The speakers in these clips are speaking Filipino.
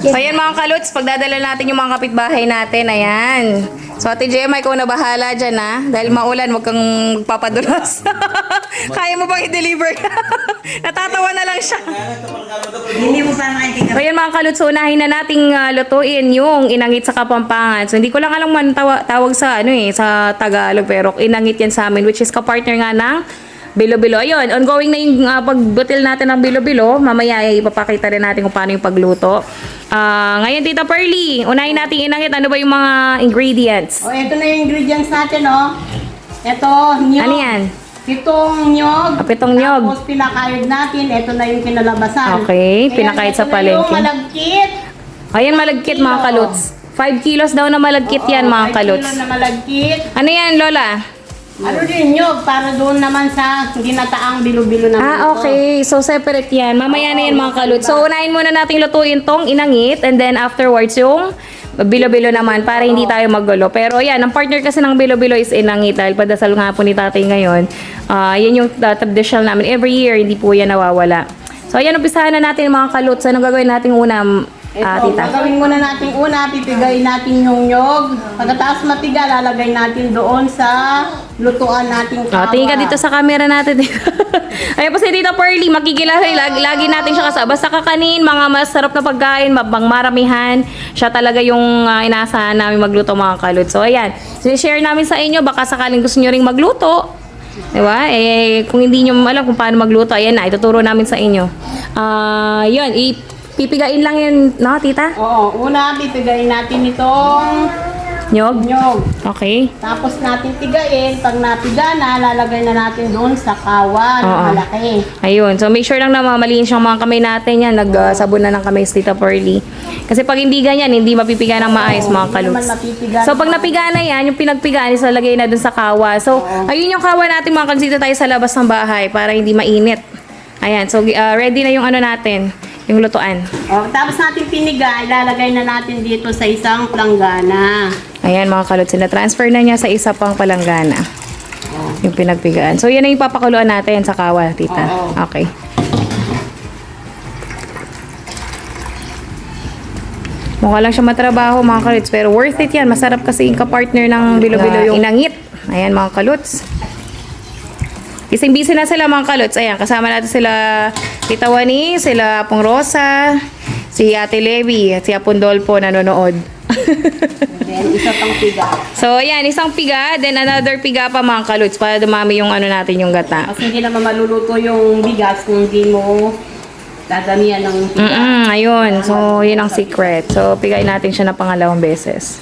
So, ayan mga kaluts, pagdadala natin yung mga kapitbahay natin, ayan. So, Ate Gemma, ikaw na bahala dyan, ha? Dahil maulan, huwag kang magpapadulas. Kaya mo bang i-deliver? Natatawa na lang siya. Hindi mo pa. So, ayan mga kaluts, unahin na nating ah, lutuin yung inangit sa Kapampangan. So, hindi ko lang alam man tawa- tawag sa, ano eh, sa Tagalog, pero inangit yan sa amin, which is kapartner nga ng Bilo-bilo. Ayun, ongoing na yung uh, pagbutil natin ng bilo-bilo. Mamaya ay ipapakita rin natin kung paano yung pagluto. Ah, ngayon, Tita Pearly, unahin natin inangit. Ano ba yung mga ingredients? O, ito na yung ingredients natin, oh. Ito, nyog. Ano yan? Pitong nyog. Ah, pitong nyog. Tapos pinakayod natin. Ito na yung kinalabasan. Okay, Ayan, pinakayod sa palengke. yung malagkit. Ayan, malagkit mga kaluts. 5 kilos daw na malagkit yan Oo, mga five kaluts. kilo na malagkit. Ano yan, Lola? Ano din nyog para doon naman sa ginataang bilo-bilo naman Ah, okay. So, separate yan. Mamaya na yan mga kalut. So, unahin muna natin lutuin tong inangit and then afterwards yung bilo-bilo naman para hindi tayo magulo. Pero yan, ang partner kasi ng bilo-bilo is inangit dahil padasal nga po ni tatay ngayon. Ah, yan yung uh, traditional namin. Every year, hindi po yan nawawala. So, ayan, umpisahan na natin mga kalut. So, anong gagawin natin una, ah, Ito, tita? gagawin muna natin una, pipigayin natin yung nyog. Pagkatapos matiga, lalagay natin doon sa lutuan nating Oh, tingin ka dito sa camera natin. Ayun po si Tita Pearly, makikilala lagi, lagi natin siya kasama. Basta kakanin, mga masarap na pagkain, mabang maramihan. Siya talaga yung uh, inaasahan namin magluto mga kalot. So ayan, share namin sa inyo, baka sakaling gusto nyo ring magluto. Diba? Eh, kung hindi nyo alam kung paano magluto, ayan na, ituturo namin sa inyo. Ah, yun, ipipigain lang yun, no, tita? Oo, una, pipigayin natin itong Nyog? nyog. Okay. Tapos natin pigayin. Pag napiga na, lalagay na natin doon sa kawa na Oo. malaki. Ayun. So, make sure lang na mamalinis yung mga kamay natin yan. Nagsabon na ng kamay si Tita Pearly. Kasi pag hindi ganyan, hindi mapipiga ng maayos mga hindi kaluts. naman mapipiga So, pag napiga na yan, yung pinagpigaan is lalagay na dun sa kawa. So, ayun yung kawa natin mga kaluts dito tayo sa labas ng bahay para hindi mainit. Ayan. So, uh, ready na yung ano natin, yung lutuan. O, tapos natin piniga, ilalagay na natin dito sa isang planggana. Ayan mga kaluts, na-transfer na niya sa isa pang palanggana. Yung pinagpigaan. So, yan na yung papakuluan natin sa kawa, tita. Oo. Okay. Mukha lang siya matrabaho mga kaluts, pero worth it yan. Masarap kasi yung kapartner ng bilo-bilo yung inangit. Ayan mga kaluts. Ising busy na sila mga kaluts. Ayan, kasama natin sila Tita Wani, sila Apong Rosa, si Ate Levi, at si Apong Dolpo nanonood. Then, isa pang piga. So, ayan, isang piga, then another piga pa mga kaluts para dumami yung ano natin yung gata. Kasi hindi naman maluluto yung bigas kung hindi mo dadamihan ng piga. Mm ayun. So, yun ang secret. So, pigain natin siya na pangalawang beses.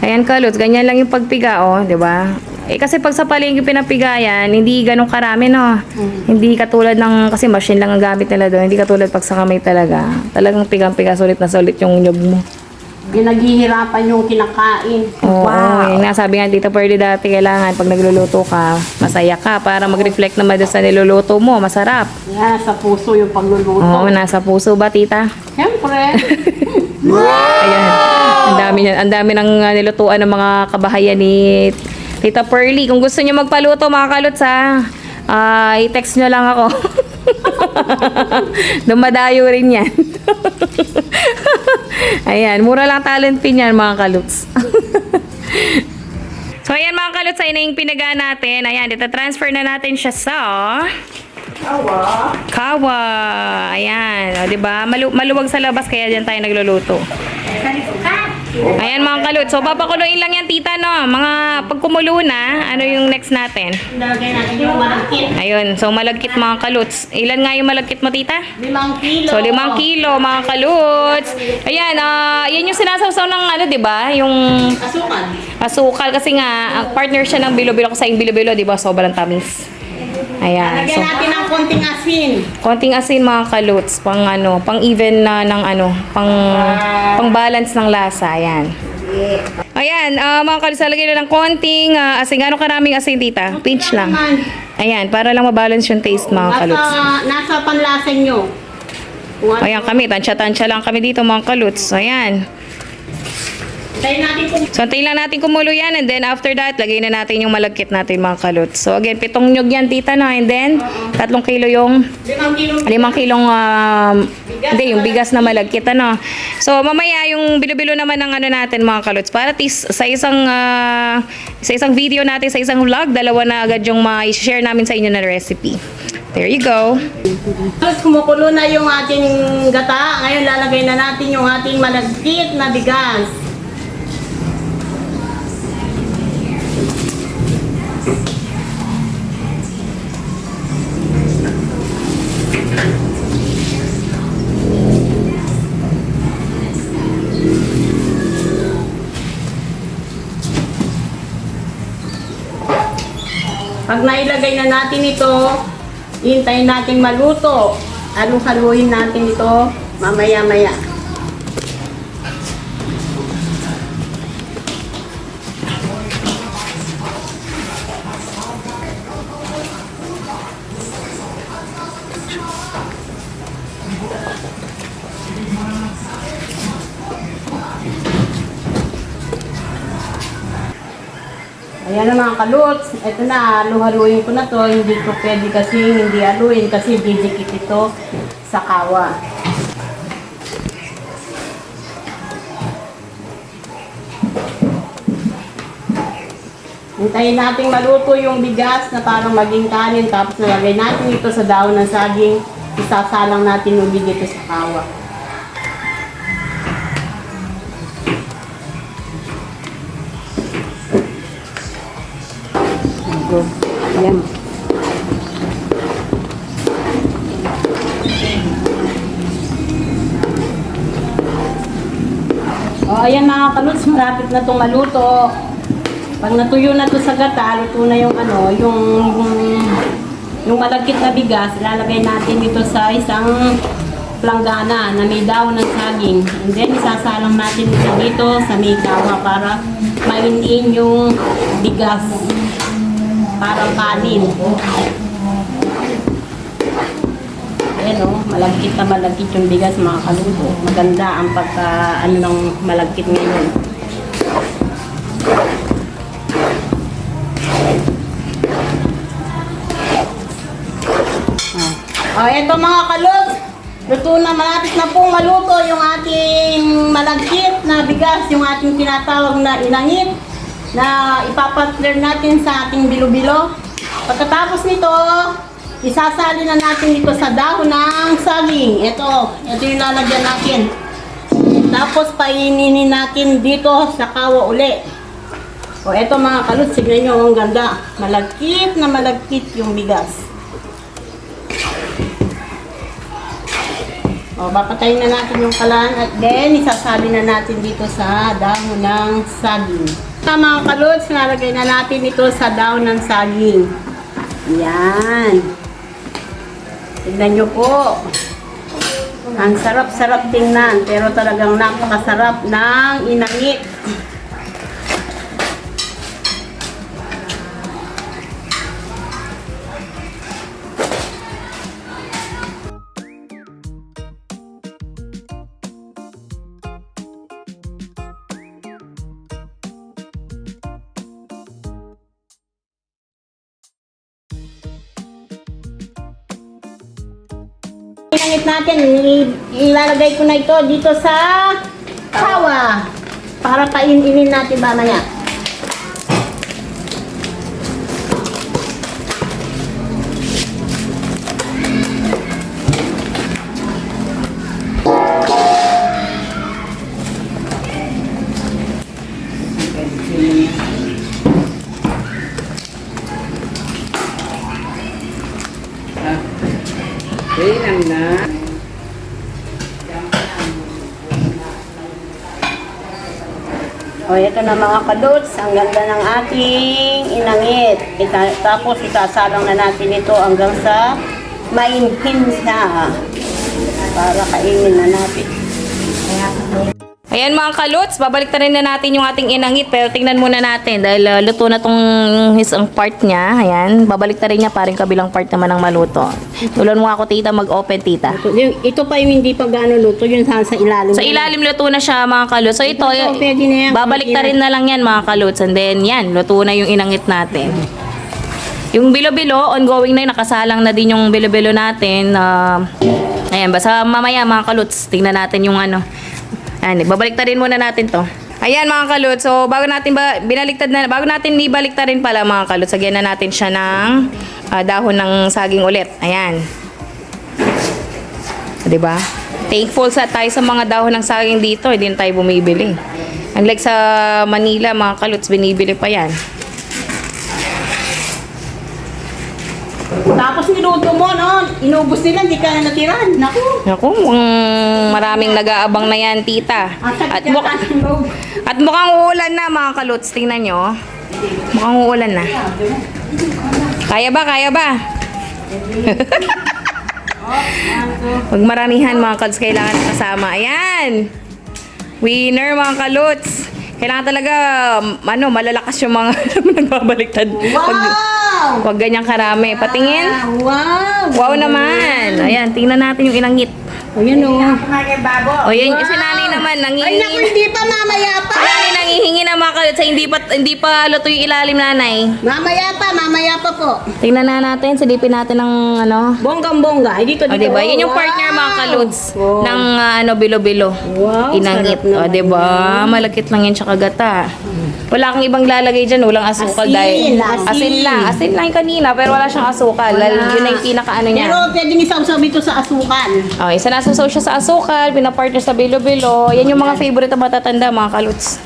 Ayan kaluts, ganyan lang yung pagpiga, oh, di ba? Eh, kasi pag sa palengke pinapigayan, hindi ganun karami, no? Hindi katulad ng, kasi machine lang ang gamit nila doon. Hindi katulad pag sa kamay talaga. Talagang pigang-piga, sulit na sulit yung nyog mo. Pinaghihirapan yung kinakain. Oo, yung nasabi nga dito Pearly dati, kailangan pag nagluluto ka, masaya ka para mag-reflect naman doon sa niluluto mo, masarap. Yan, sa puso yung pagluluto. Oo, nasa puso ba, tita? Siyempre. Ayan. Ang dami niyan, ang dami ng uh, nilutuan ng mga kabahayan ni Tita Pearly. Kung gusto niyo magpaluto, mga kaluts ha, ah, i-text niyo lang ako. Dumadayo rin yan. Ayan, mura lang talent pin yan, mga kaluts. so, ayan mga kaluts, ayun na yung pinaga natin. Ayan, dito transfer na natin siya sa... Awa. Kawa. Ayan. O, diba? Malu- maluwag sa labas kaya dyan tayo nagluluto. Ayan mga kalut. So, papakuluin lang yan, tita, no? Mga pagkumulo na, ano yung next natin? Nalagay natin yung malagkit. Ayun. So, malagkit mga kaluts. Ilan nga yung malagkit mo, tita? Limang kilo. So, limang kilo, mga kaluts. Ayan, ah, yan yung sinasawsaw ng ano, di ba? Yung Asukan. asukal. Kasi nga, ang partner siya ng bilo-bilo ko sa yung bilo-bilo, di ba? Sobrang tamis. Ayan. Lagyan So, natin ng konting asin. Konting asin mga kaluts, pang ano, pang even na ng ano, pang pang balance ng lasa, ayan. Ayan, ah, mga kaluts, lagyan na ng konting ah, asin. Gano'ng karaming asin, tita? Pinch lang. Ayan, para lang mabalance yung taste, mga kaluts. Nasa, nasa panlasa nyo. Ano- Ayan kami, tansya-tansya lang kami dito, mga kaluts. Ayan. So, antayin lang natin kumulo yan and then after that, lagay na natin yung malagkit natin mga kalot. So, again, pitong nyog yan, tita, no? And then, tatlong kilo yung limang kilo. limang kilong hindi, yung bigas na malagkit ano. So mamaya yung bilo-bilo naman ng ano natin mga kalots para tis, sa isang ah, sa isang video natin sa isang vlog dalawa na agad yung ma-share namin sa inyo na recipe. There you go. Tapos kumukulo na yung ating gata. Ngayon lalagay na natin yung ating malagkit na bigas. Pag nailagay na natin ito, hintayin natin maluto. Halu-haluin natin ito mamaya-maya. Ayan na mga kaluts. Ito na, halu-haluin ko na to. Hindi ko pwede kasi hindi haluin kasi didikit ito sa kawa. Hintayin natin maluto yung bigas na parang maging kanin. Tapos nalagay natin ito sa daon ng saging. Isasalang natin yung dito sa kawa. Yan. O, ayan mga kaluts, malapit na itong maluto. Pag natuyo na to sa gata, luto na yung ano, yung, yung, yung malagkit na bigas, ilalagay natin dito sa isang planggana na may daon ng saging. And then, isasalang natin ito dito sa may kawa para mainin yung bigas. Parang kanin. Ayan o, malagkit na malagkit yung bigas mga kaluto. Maganda ang pagka ano ng malagkit ngayon. Oh, eto mga kalot. Luto na, malapit na pong maluto yung ating malagkit na bigas, yung ating tinatawag na inangit na ipapatler natin sa ating bilo-bilo. Pagkatapos nito, isasali na natin ito sa dahon ng saging. Ito, ito yung lalagyan natin. Tapos paininin natin dito sa kawa uli. O eto mga kalot, signan nyo, ang ganda. Malagkit na malagkit yung bigas. O, papatayin na natin yung kalan at then isasali na natin dito sa dahon ng saging. Sa mga kalods, nalagay na natin ito sa dahon ng saging. Yan. Tignan nyo po. Ang sarap-sarap tingnan, pero talagang napakasarap ng inangit. Inangit natin, ilalagay ko na ito dito sa kawa para paininin natin mamaya. Kailan na? O, ito na mga kadots, ang ganda ng ating inangit. Ita, tapos isasalang na natin ito hanggang sa mainhin siya. Para kainin na natin. Ayan mga kaluts, babalik na rin na natin yung ating inangit. Pero tingnan muna natin dahil uh, luto na tong isang part niya. Ayan, babalik na rin niya paring kabilang part naman ng maluto. Tulon mo ako tita, mag-open tita. Ito, yung- ito pa yung hindi pa gaano luto, yun sa, sa ilalim. Sa ilalim luto na siya mga kaluts. So ito, Ito, pwede na yan. babalik na rin na lang yan mga kaluts. And then yan, luto na yung inangit natin. Yung bilo-bilo, ongoing na yun. Nakasalang na din yung bilo-bilo natin. Uh, ayan, basta mamaya mga kaluts, tingnan natin yung ano. Ayan, babalik na rin muna natin to. Ayan mga kaluts, so bago natin ba, binaliktad na, bago natin ibaliktad rin pala mga kaluts, sagyan na natin siya ng ah, dahon ng saging ulit. Ayan. ba? Thankful sa tayo sa mga dahon ng saging dito, hindi tayo bumibili. Unlike sa Manila, mga kaluts, binibili pa yan. Tapos niluto mo, no? Inubos nila, hindi ka na natiran. Naku. Naku, mukhang maraming nag-aabang na yan, tita. At, loob. at mukhang uulan na, mga kaluts. Tingnan nyo. Mukhang uulan na. Kaya ba? Kaya ba? Huwag maramihan, mga kaluts. Kailangan kasama. Ayan! Winner, mga kaluts. Kailangan talaga, um, ano, malalakas yung mga nagbabaliktad. Wag, Wow! wag ganyang karami. Patingin. Wow! Wow naman. Ayan, tingnan natin yung inangit. O yun o. O yun, si nanay naman, Ay, naku, nangihingi. hindi pa mamaya pa. Si nanay nangihingi na mga sa hindi pa, hindi pa luto yung ilalim nanay. Mamaya pa, mamaya pa po. Tingnan na natin, silipin natin ng ano. Bonggang-bongga. Ay, dito, O, dito. diba? Yan yung Wow! partner mga Wow. ng ah, ano, bilo-bilo. Wow, Inangit. sarap O, naman diba? Malakit lang yan tsaka gata. Wala kang ibang lalagay dyan, walang asukal Asin, dahil. asin. lang. Asin lang yung kanina, pero wala siyang asukal. Lal, yun na yung pinaka ano niya. Pero pwedeng isawsaw ito sa asukan. Okay, isa nasusaw siya sa asukal, pinapartner sa bilo-bilo. Yan yung mga favorite na matatanda, mga kaluts.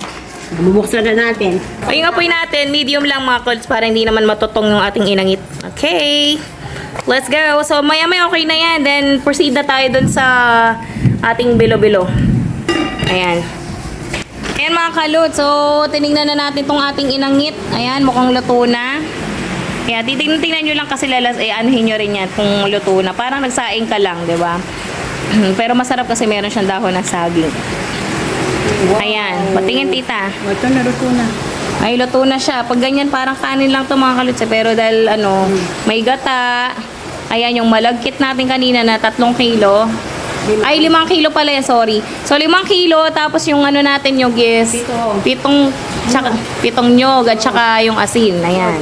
Bubuksan na natin. Ay, yung apoy natin, medium lang mga kaluts para hindi naman matutong yung ating inangit. Okay. Let's go. So, maya-maya okay na yan. Then, proceed na tayo dun sa ating bilo-bilo. Ayan. Ayan mga kaluts. So, tinignan na natin tong ating inangit. Ayan, mukhang luto na. Kaya titignan-tignan nyo lang kasi lalas, eh, anuhin nyo rin yan kung luto na. Parang nagsaing ka lang, di ba? Pero masarap kasi meron siyang dahon ng saging. Ayan, patingin tita. O, ito naruto na. Ay, luto na siya. Pag ganyan, parang kanin lang to mga kalutsa. Pero dahil ano, may gata. Ayan, yung malagkit natin kanina na tatlong kilo. Ay, limang kilo pala yan, sorry. So, limang kilo, tapos yung ano natin yung is Pito. pitong, tsaka, pitong nyog at saka yung asin. Ayan.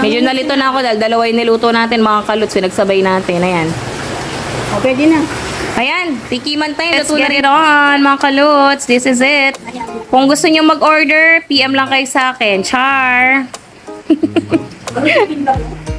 Medyo nalito na ako dahil dalawa yung niluto natin mga kaluts. Pinagsabay natin. Ayan. O, pwede na. Ayan, tikiman tayo. Luto na rin on, mga kaluts. This is it. Kung gusto nyo mag-order, PM lang kayo sa akin. Char!